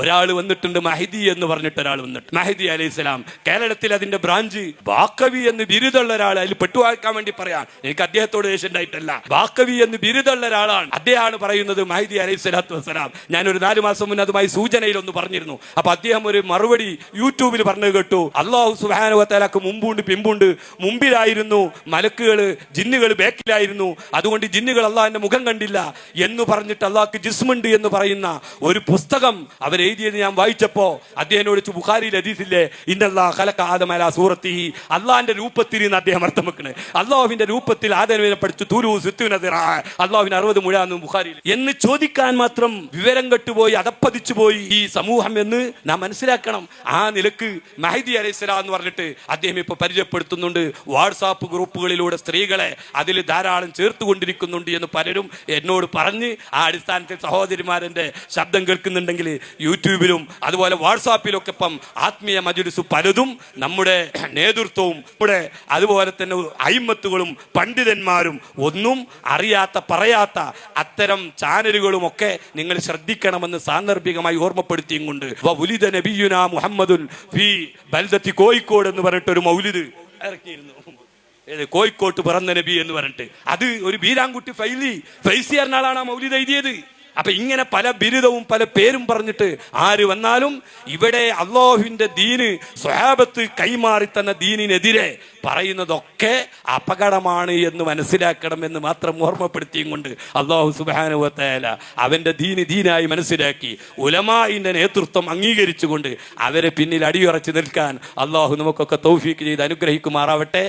ഒരാൾ വന്നിട്ടുണ്ട് മഹിദി എന്ന് പറഞ്ഞിട്ട് ഒരാൾ വന്നിട്ട്. മഹിദി അലൈഹി സ്വലാം കേരളത്തിൽ അതിന്റെ ബ്രാഞ്ച് ബാക്കവി എന്ന് ബിരുദമുള്ള ഒരാൾ അതിൽ പെട്ടുവാക്കാൻ വേണ്ടി പറയാൻ എനിക്ക് അദ്ദേഹത്തോട് ദേഷ്യം ഉണ്ടായിട്ടല്ല. ബാക്കവി എന്ന് ബിരുദമുള്ള ഒരാളാണ്. അദ്ദേഹമാണ് പറയുന്നത് മഹിദി അലൈഹി സ്വലാത്തു വസ്സലാം. ഒരു നാല് മാസം മുന്നേ അതുമായി സൂചനയിൽ ഒന്ന് പറഞ്ഞിരുന്നു. അപ്പൊ അദ്ദേഹം ഒരു മറുപടി യൂട്യൂബിൽ പറഞ്ഞു കേട്ടു. അള്ളാഹു സുഹാനുവത്തലാക്ക് മുമ്പുണ്ട് പിമ്പുണ്ട്. മുമ്പിലായിരുന്നു മലക്കുകൾ ജിന്നുകൾ ബാക്കിലായിരുന്നു. അതുകൊണ്ട് ജിന്നുകൾ അള്ളാഹിന്റെ മുഖം കണ്ടില്ല എന്ന് പറഞ്ഞിട്ട് അള്ളാഹ്ക്ക് ജിസ്മുണ്ട് എന്ന് പറയുന്ന ഒരു പുസ്തകം അവരെഴുതിയത് ഞാൻ വായിച്ചപ്പോ അദ്ദേഹനോട് ബുഖാരിയിൽ ഹദീസില്ലേ? ഇന്നല്ലാ കലക്ക ആദമല സൂറത്തി അള്ളാഹിന്റെ രൂപത്തിൽ നിന്ന് അദ്ദേഹം അർത്ഥം വെക്കണേ അള്ളാഹുവിന്റെ രൂപത്തിൽ ആദരവിനെ പഠിച്ചു തുരു സിത്തുവിനെതിരാ അള്ളാഹുവിന് അറുപത് മുഴാന്ന് ബുഖാരിയിൽ. എന്ന് ചോദിക്കാൻ മാത്രം വിവരം കെട്ടുപോയി അതപ്പതിച്ചു പോയി ഈ സമൂഹം എന്ന് നാം മനസ്സിലാക്കണം. ആ നിലയ്ക്ക് മഹദി അലൈഹിസ്സലാം എന്ന് പറഞ്ഞിട്ട് അദ്ദേഹം ഇപ്പൊ പരിചയപ്പെടുത്തുന്നുണ്ട്. വാട്സാപ്പ് ഗ്രൂപ്പുകളിലൂടെ സ്ത്രീകളെ അതിൽ ധാരാളം ചേർത്തുകൊണ്ടിരിക്കുന്നുണ്ട് എന്ന് പലരും എന്നോട് പറഞ്ഞ് ആ അടിസ്ഥാനത്തിൽ സഹോദരിമാരന്റെ ശബ്ദം കേൾക്കുന്നുണ്ടെങ്കിൽ യൂട്യൂബിലും അതുപോലെ വാട്സാപ്പിലൊക്കെ ഇപ്പം ആത്മീയ മജുലിസ് പലതും നമ്മുടെ നേതൃത്വവും നമ്മുടെ അതുപോലെ തന്നെ അയിമത്തുകളും പണ്ഡിതന്മാരും ഒന്നും അറിയാത്ത പറയാത്ത അത്തരം ചാനലുകളും ഒക്കെ നിങ്ങൾ ശ്രദ്ധിക്കണമെന്ന് സാന്ദർഭികമായി ഓർമ്മപ്പെടുത്തിയും കൊണ്ട് ഉലിദ നബിയുന മുഹമ്മദുൻ ഫി ബൽദത്തി കോഴിക്കോട് എന്ന് പറഞ്ഞിട്ടൊരു മൗലിദ് ഇറക്കിയിരുന്നു. ഏത് കോഴിക്കോട്ട് പിറന്ന നബി എന്ന് പറഞ്ഞിട്ട്. അത് ഒരു ബീരാൻകുട്ടി ഫൈലി ഫൈസി എന്ന ആ മൗലിദ് എഴുതിയത്. അപ്പൊ ഇങ്ങനെ പല ബിരുദവും പല പേരും പറഞ്ഞിട്ട് ആര് വന്നാലും ഇവിടെ അള്ളാഹുവിന്റെ ദീന് സ്വഹാബത്ത് കൈമാറി തന്ന ദീനിനെതിരെ പറയുന്നതൊക്കെ അപകടമാണ് എന്ന് മനസ്സിലാക്കണം എന്ന് മാത്രം ഓർമ്മപ്പെടുത്തിയും കൊണ്ട് അള്ളാഹു സുബാനുവത്തേല അവന്റെ ദീന് ദീനായി മനസ്സിലാക്കി ഉലമായിന്റെ നേതൃത്വം അംഗീകരിച്ചുകൊണ്ട് അവരെ പിന്നിൽ അടിയുറച്ചു നിൽക്കാൻ അള്ളാഹു നമുക്കൊക്കെ തൗഫീക്ക് ചെയ്ത് അനുഗ്രഹിക്കുമാറാവട്ടെ.